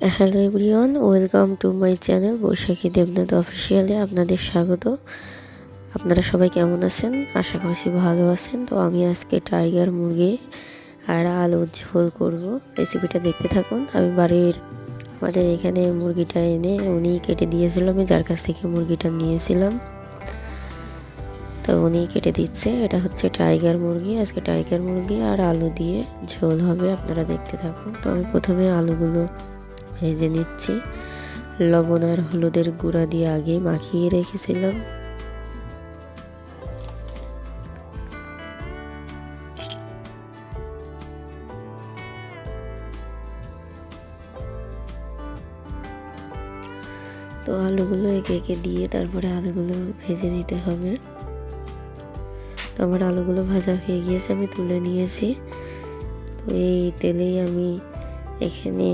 Hello everyone welcome to my channel Baishakhi Debnath অফিসিয়ালে আপনাদের স্বাগত। আপনারা সবাই কেমন আছেন? আশা করছি ভালো আছেন। তো আমি আজকে টাইগার মুরগি আর আলু ঝোল করব। রেসিপিটা দেখতে থাকুন। আমি বাড়ির আমাদের এখানে মুরগিটা এনে উনি কেটে দিয়েছিল। আমি যার কাছ থেকে মুরগিটা নিয়েছিলাম। তো উনি কেটে দিচ্ছে। এটা হচ্ছে টাইগার মুরগি। আজকে টাইগার মুরগি আর আলু দিয়ে ঝোল হবে। আপনারা দেখতে থাকুন। তো আমি প্রথমে আলুগুলো ভেজে নিচ্ছি। লবণ আর হলুদের গুঁড়া দিয়ে আগে মাখিয়ে রেখেছিলাম। তো আলুগুলো একে একে দিয়ে তারপরে আলুগুলো ভেজে নিতে হবে। তো আমার আলুগুলো ভাজা হয়ে গিয়েছে, আমি তুলে নিয়েছি। তো এই তেলেই আমি এখানে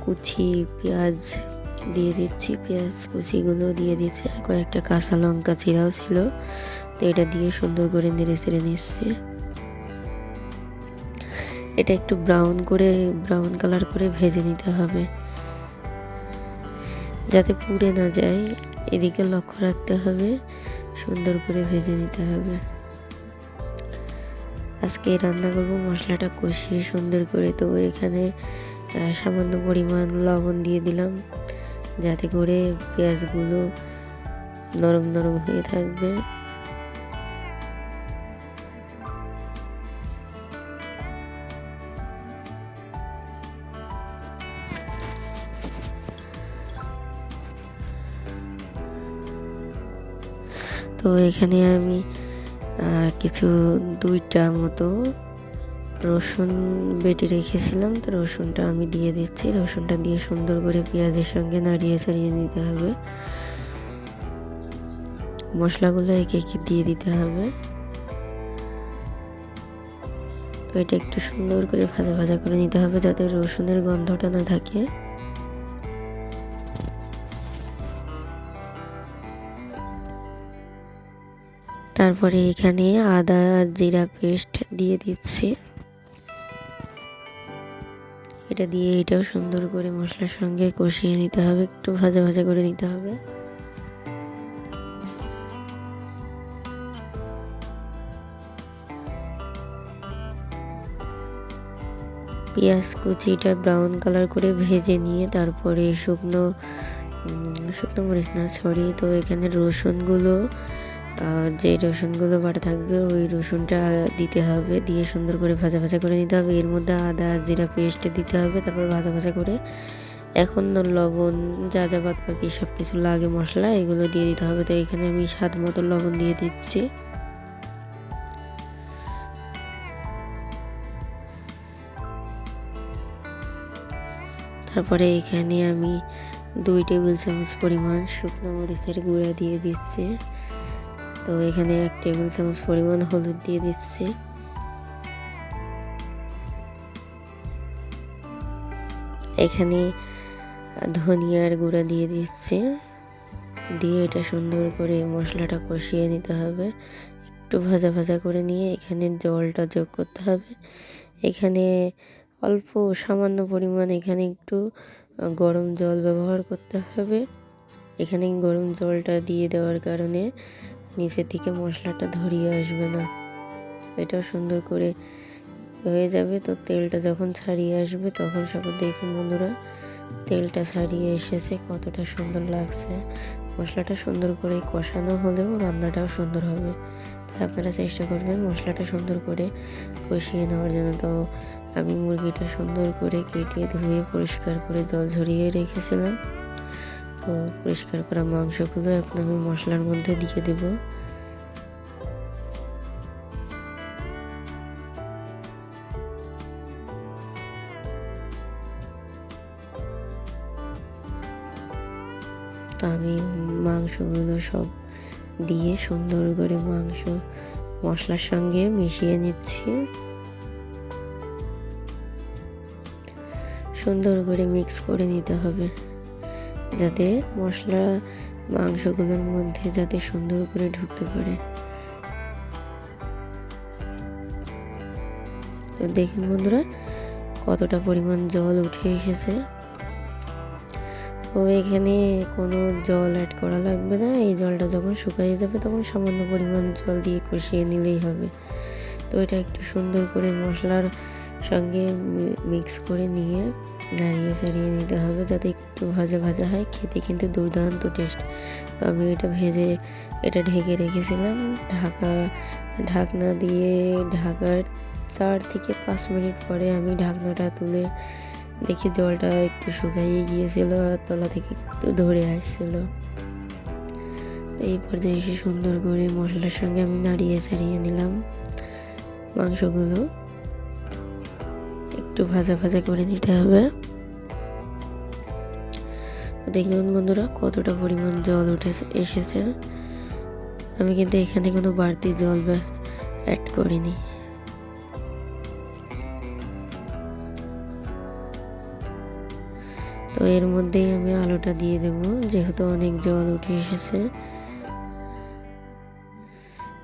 কুচি, পেঁয়াজ দিয়ে দিচ্ছি। পেঁয়াজ কুচিগুলো দিয়ে দিচ্ছি আর কয়েকটা কাঁচা লঙ্কা চিরাও ছিল। তো এটা দিয়ে সুন্দর করে নেড়ে চেড়ে নিচ্ছি। এটা একটু ব্রাউন করে, ব্রাউন কালার করে ভেজে নিতে হবে। যাতে পুড়ে না যায়, এদিকে লক্ষ্য রাখতে হবে। সুন্দর করে ভেজে নিতে হবে। আজকে রান্না করব মশলাটা কষিয়ে সুন্দর করে। তো এখানে সামান্য পরিমাণ লবণ দিয়ে দিলাম, যাতে করে পেঁয়াজগুলো নরম নরম হয়ে থাকবে। তো এখানে আমি কিছু দুইটা মতো রসুন বেটে রেখেছিলাম, তো রসুনটা আমি দিয়ে দিচ্ছি। রসুনটা দিয়ে সুন্দর করে পেঁয়াজের সঙ্গে নাড়িয়ে ছাড়িয়ে নিতে হবে। মশলাগুলো একে একে দিয়ে দিতে হবে। তো এটা একটু সুন্দর করে ভাজা ভাজা করে নিতে হবে যাতে রসুনের গন্ধটা না থাকে। তারপরে এখানে আদা, জিরা পেস্ট দিয়ে দিচ্ছি। এটা দিয়ে এটাও সুন্দর করে মশলার সঙ্গে কষিয়ে নিতে হবে, একটু ভাজা ভাজা করে নিতে হবে। পেঁয়াজ কুচিটা ব্রাউন কালার করে ভেজে নিয়ে তারপরে শুকনো শুকনো মরিচ না সরি তো এখানে রসুনগুলো যে রসুনগুলো বাটা থাকবে, ওই রসুনটা দিতে হবে। দিয়ে সুন্দর করে ভাজা ভাজা করে নিতে হবে। এর মধ্যে আদা জিরা পেস্ট দিতে হবে। তারপর ভাজা ভাজা করে এখন লবণ, যা যা বাদ বাকি সব কিছু লাগে মশলা, এগুলো দিয়ে দিতে হবে। তো এখানে আমি স্বাদ মতো লবণ দিয়ে দিচ্ছি। তারপরে এখানে আমি দুই টেবিল চামচ পরিমাণ শুকনো মরিচের গুঁড়া দিয়ে দিচ্ছি। তো এখানে এক টেবিল চামচ পরিমাণ হলুদ দিয়ে দিচ্ছি। এখানে ধনিয়ার গুঁড়া দিয়ে দিচ্ছি। দিয়ে এটা সুন্দর করে মশলাটা কষিয়ে নিতে হবে। একটু ভাজা ভাজা করে নিয়ে এখানে জলটা যোগ করতে হবে। এখানে অল্প সামান্য পরিমাণ এখানে একটু গরম জল ব্যবহার করতে হবে। এখানে গরম জলটা দিয়ে দেওয়ার কারণে নিচের দিকে মশলাটা ধরিয়ে আসবে না। এটাও সুন্দর করে হয়ে যাবে। তো তেলটা যখন ছাড়িয়ে আসবে, তখন সব দেখুন বন্ধুরা, তেলটা ছাড়িয়ে এসেছে, কতটা সুন্দর লাগছে। মশলাটা সুন্দর করে কষানো হলেও রান্নাটাও সুন্দর হবে। তাই আপনারা চেষ্টা করবেন মশলাটা সুন্দর করে কষিয়ে নেওয়ার জন্য। তো আমি মুরগিটা সুন্দর করে কেটে ধুয়ে পরিষ্কার করে জল ঝরিয়ে রেখেছিলাম। তো পরিষ্কার করা মাংসগুলো এখন আমি মশলার মধ্যে দিয়ে দেব। আমি মাংসগুলো সব দিয়ে সুন্দর করে মাংস মশলার সঙ্গে মিশিয়ে নিচ্ছি। সুন্দর করে মিক্স করে নিতে হবে। যাতে মশলা মাংসগুলোর মধ্যে যাতে সুন্দর করে ঢুকতে পারে। তো দেখুন বন্ধুরা, কতটা পরিমাণ জল উঠে এসেছে। তো এখানে কোনো জল অ্যাড করা লাগবে না। এই জলটা যখন শুকিয়ে যাবে তখন সামান্য পরিমাণ জল দিয়ে কষিয়ে নিলেই হবে। তো এটা একটু সুন্দর করে মশলার সঙ্গে মিক্স করে নিয়ে নাড়িয়ে চাড়িয়ে নিতে হবে যাতে একটু ভাজা ভাজা হয়। খেতে কিন্তু দুর্দান্ত টেস্ট। তো আমি এটা ভেজে এটা ঢেকে রেখেছিলাম। ঢাকা, ঢাকনা দিয়ে ঢাকার চার থেকে পাঁচ মিনিট পরে আমি ঢাকনাটা তুলে দেখি জলটা একটু শুকাইয়ে গিয়েছিল আর তলা থেকে একটু ধরে আসছিল। তো এই পর্যায়ে এসে সুন্দর করে মশলার সঙ্গে আমি নাড়িয়ে ছাড়িয়ে নিলাম মাংসগুলো। একটু ভাজা ভাজা করে নিতে হবে। দেখুন বন্ধুরা, কতটা পরিমাণ জল উঠে এসেছে। আমি কিন্তু এখানে কোনো বাড়তি জল অ্যাড করিনি। তো এর মধ্যেই আমি আলুটা দিয়ে দেব, যেহেতু অনেক জল উঠে এসেছে।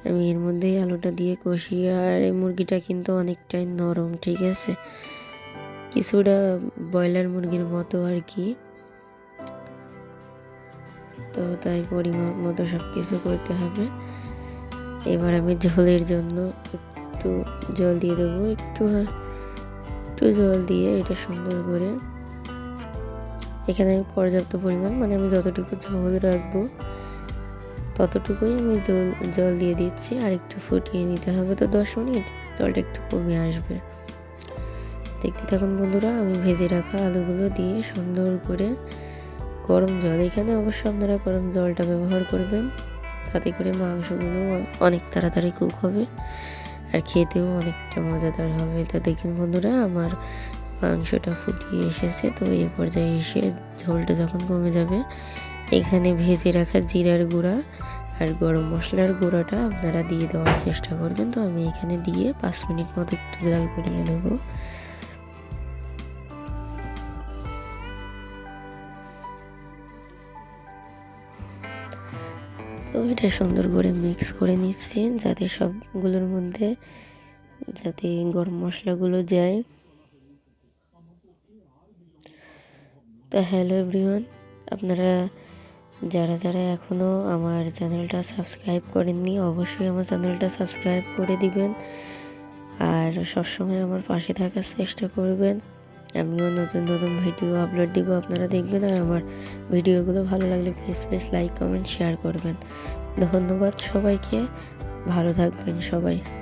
আমি এর মধ্যেই আলুটা দিয়ে কষি আর এই মুরগিটা কিন্তু অনেকটাই নরম, ঠিক আছে? কিছুটা ব্রয়লার মুরগির মতো আর কি। তো তাই পরিমাণ মতো সব কিছু করতে হবে। এবার আমি ঝোলের জন্য একটু জল দিয়ে দেবো। একটু একটু জল দিয়ে এটা সুন্দর করে এখানে আমি পর্যাপ্ত পরিমাণ মানে আমি যতটুকু ঝোল রাখব ততটুকুই আমি জল জল দিয়ে দিচ্ছি আর একটু ফুটিয়ে নিতে হবে তো দশ মিনিট। জলটা একটু কমে আসবে। দেখতে থাকুন বন্ধুরা, আমি ভেজে রাখা আলুগুলো দিয়ে সুন্দর করে গরম জল। এখানে অবশ্য আপনারা গরম জলটা ব্যবহার করবেন। তাতে করে মাংসগুলো অনেক তাড়াতাড়ি কুক হবে আর খেতেও অনেকটা মজাদার হবে। তো দেখুন বন্ধুরা, আমার মাংসটা ফুটিয়ে এসেছে। তো এই পর্যায়ে এসে ঝোলটা যখন কমে যাবে এখানে ভেজে রাখা জিরার গুঁড়া আর গরম মশলার গুঁড়াটা আপনারা দিয়ে দেওয়ার চেষ্টা করবেন। তো আমি এখানে দিয়ে পাঁচ মিনিট মতো একটু জাল করিয়ে নেব। তো এটা সুন্দর করে মিক্স করে নিচ্ছি যাতে সবগুলোর মধ্যে যাতে গরম মশলাগুলো যায়। তো হ্যালো এভরিওয়ান, আপনারা যারা যারা এখনও আমার চ্যানেলটা সাবস্ক্রাইব করেননি, অবশ্যই আমার চ্যানেলটা সাবস্ক্রাইব করে দিবেন। আর সবসময় আমার পাশে থাকার চেষ্টা করবেন। আমিও নতুন নতুন ভিডিও আপলোড দিব, আপনারা দেখবেন। আর আমার ভিডিওগুলো ভালো লাগলে please please like comment share করবেন। ধন্যবাদ সবাইকে। ভালো থাকবেন সবাই।